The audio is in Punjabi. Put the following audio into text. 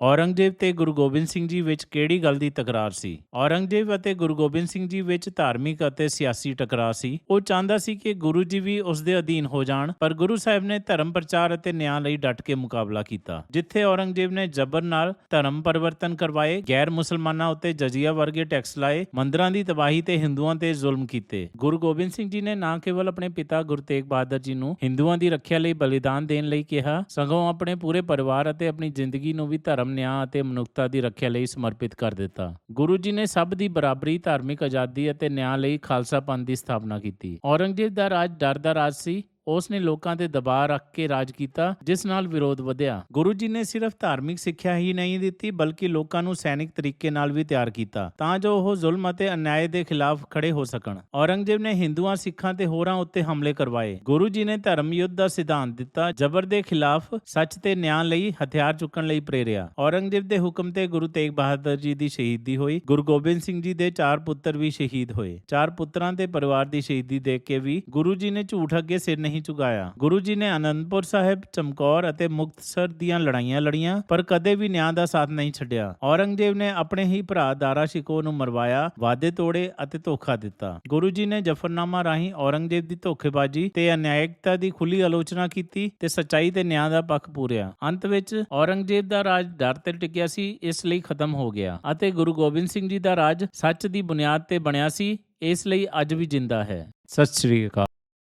ਔਰੰਗਜ਼ੇਬ ਤੇ ਗੁਰੂ ਗੋਬਿੰਦ ਸਿੰਘ ਜੀ ਵਿੱਚ ਕਿਹੜੀ ਗੱਲ ਦੀ ਤਕਰਾਰ ਸੀ? ਔਰੰਗਜ਼ੇਬ ਅਤੇ ਗੁਰੂ ਗੋਬਿੰਦ ਸਿੰਘ ਜੀ ਵਿੱਚ ਧਾਰਮਿਕ ਅਤੇ ਸਿਆਸੀ ਟਕਰਾਅ ਸੀ। ਉਹ ਚਾਹੁੰਦਾ ਸੀ ਕਿ ਗੁਰੂ ਜੀ ਵੀ ਉਸ ਦੇ ਅਧੀਨ ਹੋ ਜਾਣ, ਪਰ ਗੁਰੂ ਸਾਹਿਬ ਨੇ ਧਰਮ ਪ੍ਰਚਾਰ ਅਤੇ ਨਿਆਂ ਲਈ ਡਟ ਕੇ ਮੁਕਾਬਲਾ ਕੀਤਾ, ਜਿੱਥੇ ਔਰੰਗਜ਼ੇਬ ਨੇ ਜ਼ਬਰ ਨਾਲ ਧਰਮ ਪਰਿਵਰਤਨ ਕਰਵਾਏ, ਗੈਰ ਮੁਸਲਮਾਨਾਂ ਉੱਤੇ ਜਜ਼ੀਆ ਵਰਗੇ ਟੈਕਸ ਲਾਏ, ਮੰਦਰਾਂ ਦੀ ਤਬਾਹੀ ਤੇ ਹਿੰਦੂਆਂ ਤੇ ਜ਼ੁਲਮ ਕੀਤੇ। ਗੁਰੂ ਗੋਬਿੰਦ ਸਿੰਘ ਜੀ ਨੇ ਨਾ ਕੇਵਲ ਆਪਣੇ ਪਿਤਾ ਗੁਰੂ ਤੇਗ ਬਹਾਦਰ ਜੀ ਨੂੰ ਹਿੰਦੂਆਂ ਦੀ ਰੱਖਿਆ ਲਈ ਬਲੀਦਾਨ ਦੇਣ ਲਈ ਕਿਹਾ, ਸਗੋਂ ਆਪਣੇ ਪੂਰੇ ਪਰਿਵਾਰ ਅਤੇ ਆਪਣੀ ਜ਼ਿੰਦਗੀ ਨੂੰ ਵੀ ਧਰਮ ਨਿਆਂ ਅਤੇ ਮਨੁੱਖਤਾ ਦੀ ਰੱਖਿਆ ਲਈ ਸਮਰਪਿਤ ਕਰ ਦਿੱਤਾ। ਗੁਰੂ ਜੀ ਨੇ ਸਭ ਦੀ ਬਰਾਬਰੀ, ਧਾਰਮਿਕ ਆਜ਼ਾਦੀ ਅਤੇ ਨਿਆਂ ਲਈ ਖਾਲਸਾ ਪੰਥ ਦੀ ਸਥਾਪਨਾ ਕੀਤੀ। ਔਰੰਗਜ਼ੇਬ ਦਾ ਰਾਜ ਡਰ ਦਾ ਰਾਜ ਸੀ। ਉਸ ਨੇ ਲੋਕਾਂ ਤੇ ਦਬਾਅ ਰੱਖ ਕੇ ਰਾਜ ਕੀਤਾ, ਜਿਸ ਨਾਲ ਵਿਰੋਧ ਵਧਿਆ। ਗੁਰੂ ਜੀ ਨੇ ਸਿਰਫ ਧਾਰਮਿਕ ਸਿੱਖਿਆ ਹੀ ਨਹੀਂ ਦਿੱਤੀ, ਬਲਕਿ ਲੋਕਾਂ ਨੂੰ ਸੈਨਿਕ ਤਰੀਕੇ ਨਾਲ ਵੀ ਤਿਆਰ ਕੀਤਾ, ਤਾਂ ਜੋ ਉਹ ਜ਼ੁਲਮ ਅਤੇ ਅਨਿਆਏ ਦੇ ਖਿਲਾਫ ਖੜੇ ਹੋ ਸਕਣ। ਔਰੰਗਜ਼ੇਬ ਨੇ ਹਿੰਦੂਆਂ, ਸਿੱਖਾਂ ਤੇ ਹੋਰਾਂ ਉੱਤੇ ਹਮਲੇ ਕਰਵਾਏ। ਗੁਰੂ ਜੀ ਨੇ ਧਰਮ ਯੁੱਧ ਦਾ ਸਿਧਾਂਤ ਦਿੱਤਾ, ਜ਼ਬਰ ਦੇ ਖਿਲਾਫ ਸੱਚ ਤੇ ਨਿਆਂ ਲਈ ਹਥਿਆਰ ਚੁੱਕਣ ਲਈ ਪ੍ਰੇਰਿਆ। ਔਰੰਗਜ਼ੇਬ ਦੇ ਹੁਕਮ ਤੇ ਗੁਰੂ ਤੇਗ ਬਹਾਦਰ ਜੀ ਦੀ ਸ਼ਹੀਦੀ ਹੋਈ। ਗੁਰੂ ਗੋਬਿੰਦ ਸਿੰਘ ਜੀ ਦੇ ਚਾਰ ਪੁੱਤਰ ਵੀ ਸ਼ਹੀਦ ਹੋਏ। ਚਾਰ ਪੁੱਤਰਾਂ ਦੇ ਪਰਿਵਾਰ ਦੀ ਸ਼ਹੀਦੀ ਦੇਖ ਕੇ ਵੀ ਗੁਰੂ ਜੀ ਨੇ ਝੂਠ ਅੱਗੇ ਸਿਰ ਨਹੀਂ ਝੁਕਾਇਆ ਗੁਰੂ ਜੀ ਨੇ ਅਨੰਦਪੁਰ ਸਾਹਿਬ, ਚਮਕੌਰ ਅਤੇ ਮੁਕਤਸਰ ਦੀਆਂ ਲੜਾਈਆਂ ਲੜੀਆਂ, ਪਰ ਕਦੇ ਵੀ ਨਿਆਂ ਦਾ ਸਾਥ ਨਹੀਂ ਛੱਡਿਆ। ਔਰੰਗਜ਼ੇਬ ਨੇ ਆਪਣੇ ਹੀ ਭਰਾ ਦਾਰਾ ਸ਼ਿਕੋ ਨੂੰ ਮਰਵਾਇਆ, ਵਾਅਦੇ ਤੋੜੇ ਅਤੇ ਧੋਖਾ ਦਿੱਤਾ। ਗੁਰੂ ਜੀ ਨੇ ਜਫਰਨਾਮਾ ਰਾਹੀਂ ਔਰੰਗਜ਼ੇਬ ਦੀ ਧੋਖੇਬਾਜ਼ੀ ਤੇ ਅਨਿਆਇਕਤਾ ਦੀ ਖੁੱਲੀ ਆਲੋਚਨਾ ਕੀਤੀ ਤੇ ਸੱਚਾਈ ਤੇ ਨਿਆਂ ਦਾ ਪੱਖ ਪੂਰਿਆ। ਅੰਤ ਵਿੱਚ ਔਰੰਗਜ਼ੇਬ ਦਾ ਰਾਜ ਡਰ ਤੇ ਟਿਕਿਆ ਸੀ, ਇਸ ਲਈ ਖਤਮ ਹੋ ਗਿਆ ਅਤੇ ਗੁਰੂ ਗੋਬਿੰਦ ਸਿੰਘ ਜੀ ਦਾ ਰਾਜ ਸੱਚ ਦੀ ਬੁਨਿਆਦ ਤੇ ਬਣਿਆ ਸੀ, ਇਸ ਲਈ ਅੱਜ ਵੀ ਜਿੰਦਾ ਹੈ। ਸਤਿ ਸ੍ਰੀ ਅਕਾਲ।